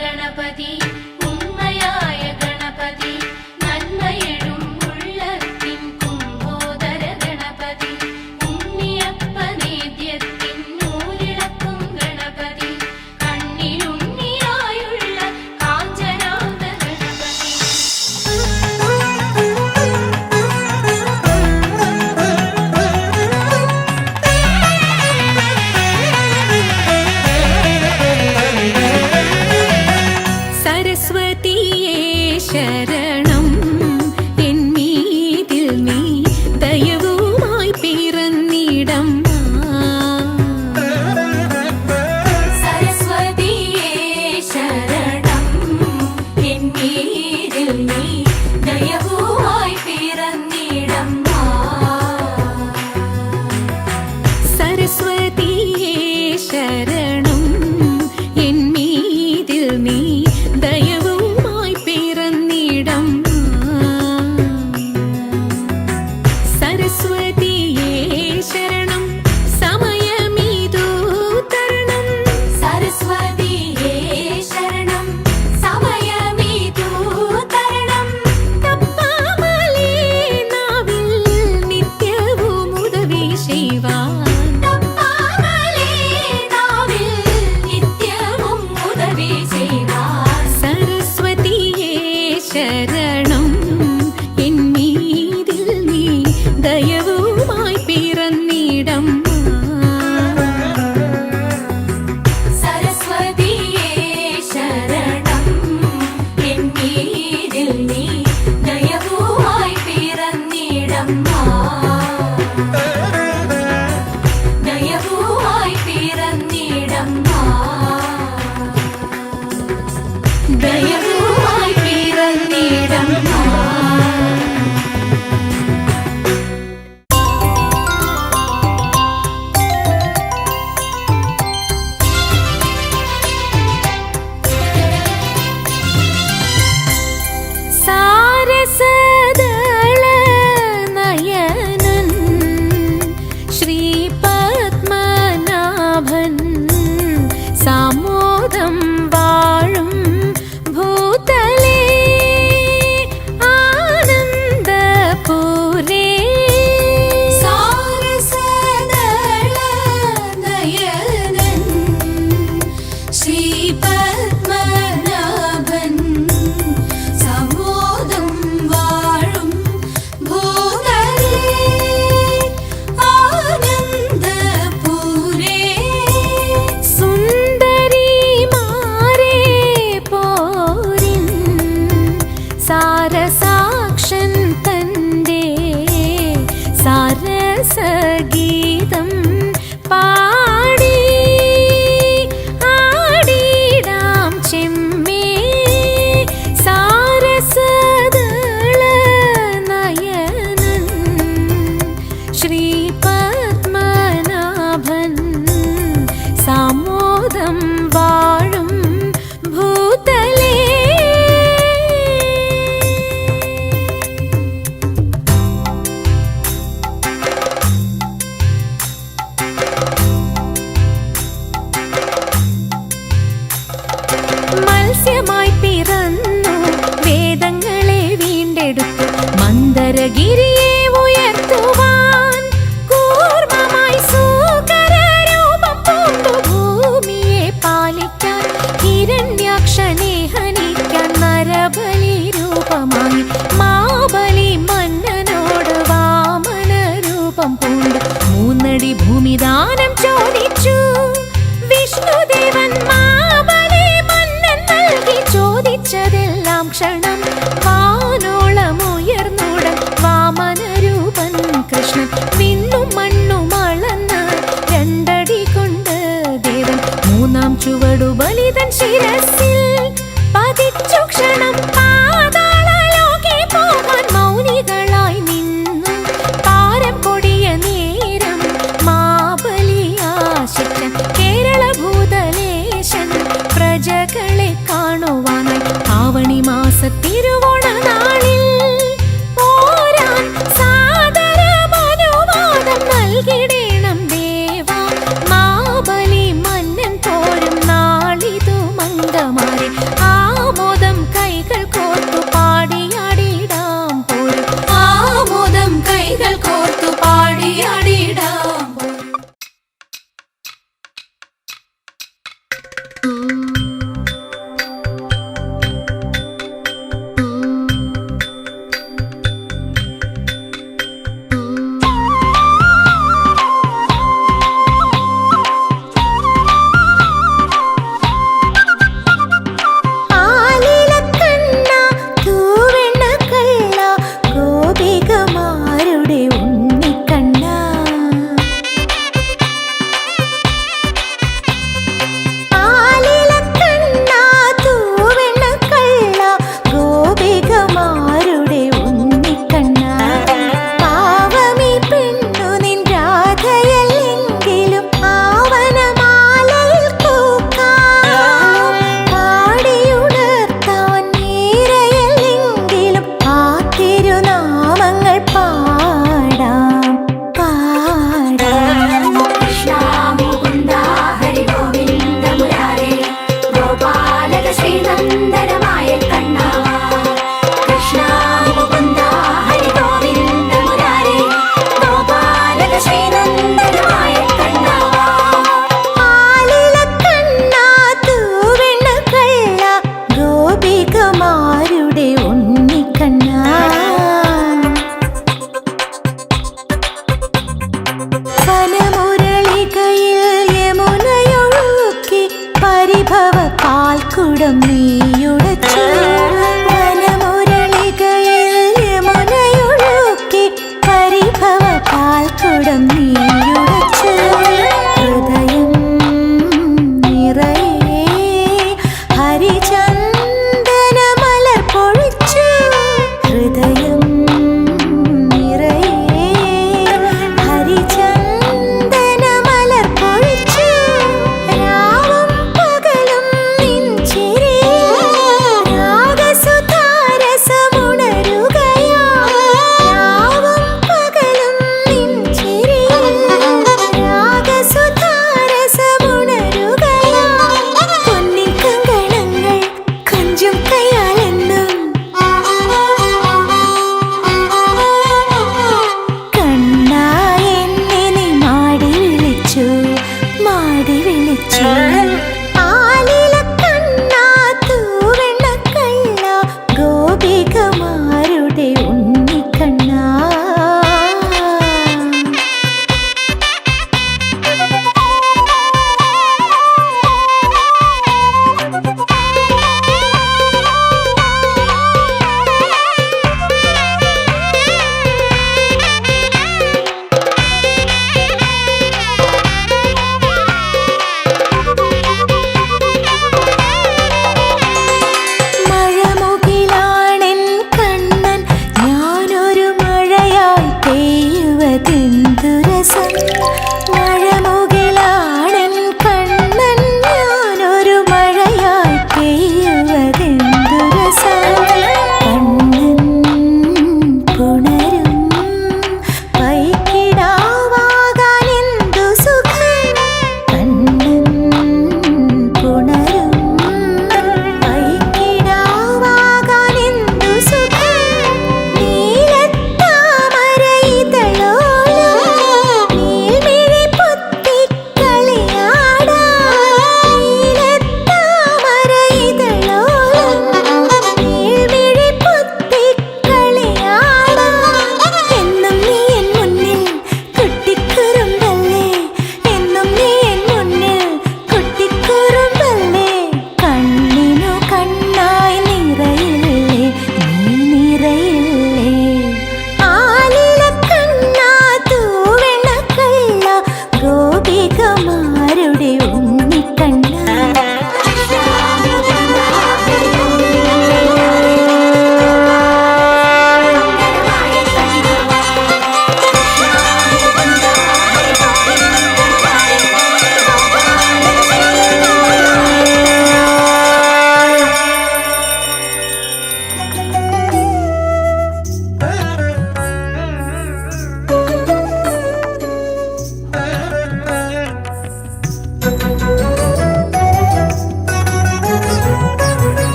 गणपति ആകാശം വിണ്ണും മണ്ണും രണ്ടടി കൊണ്ട് ദേവൻ മൂന്നാം ചുവടു ബലിതൻ ശിരസി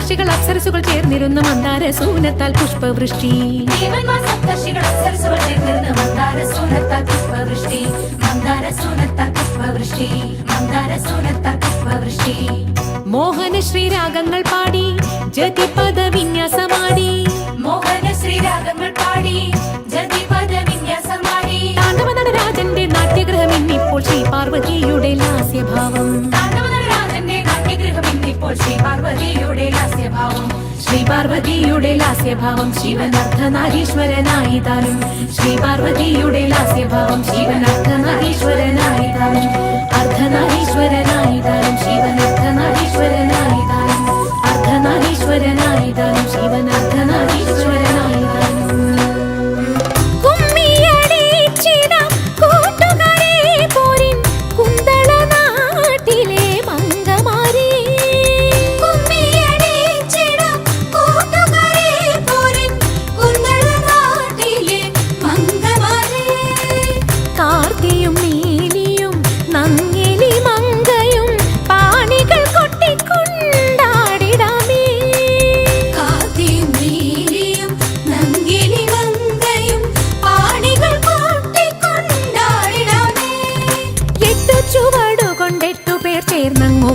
സപ്തർഷികൾ അപ്സരസുകൾ ചേർന്നിരുന്ന മന്ദാര സൂനത്താൽ പുഷ്പവൃഷ്ടി. ദേവന്മാർ സപ്തർഷികൾ അപ്സരസുകൾ ചേർന്നിരുന്ന് മന്ദാര സൂനത്താൽ പുഷ്പവൃഷ്ടി. മന്ദാര സൂനത്താൽ പുഷ്പവൃഷ്ടി. മന്ദാര സൂനത്താൽ പുഷ്പവൃഷ്ടി. മോഹന ശ്രീരാഗങ്ങൾ പാടി ജതിപദ വിന്യാസമാടി മോഹന ശ്രീരാഗങ്ങൾ പാടി ജതിപദ വിന്യാസമാടി താണ്ഡവ നടരാജന്റെ നാട്യഗ്രഹം ഇന്നിപ്പോൾ ശ്രീ പാർവതിയുടെ ലാസ്യഭാവം. പാർവതിയുടെ ലാസ്യഭാവം ശിവൻ അർത്ഥനാരീശ്വരനായി താനും ശ്രീ പാർവതിയുടെ ലാസ്യഭാവം ശിവൻ അർത്ഥനാരീശ്വരനായി താനും അർത്ഥനാരീശ്വരനായി താനും ശിവൻ അർദ്ധനാരീശ്വരനായി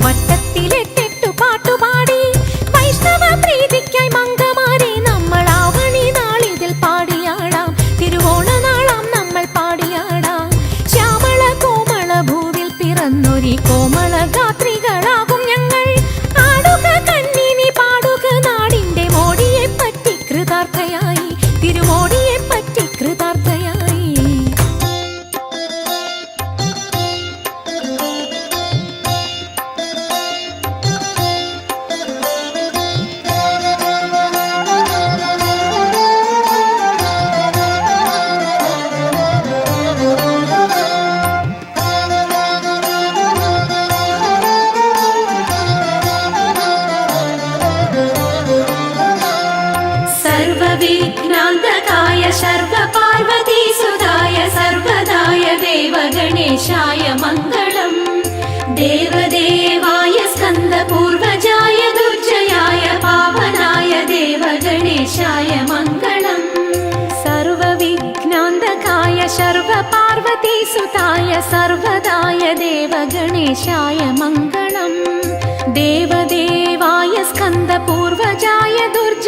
வட்ட देवगणेशाय मङ्गलम्। देवदेवाय स्कन्दपूर्वजाय दुर्जयाय पावनाय देवगणेशाय मङ्गलम्। सर्वविघ्नान्तकाय सर्वपार्वतीसुताय सर्वदाय देवगणेशाय मङ्गलम्। देवदेवाय स्कन्दपूर्वजाय दुर्जयाय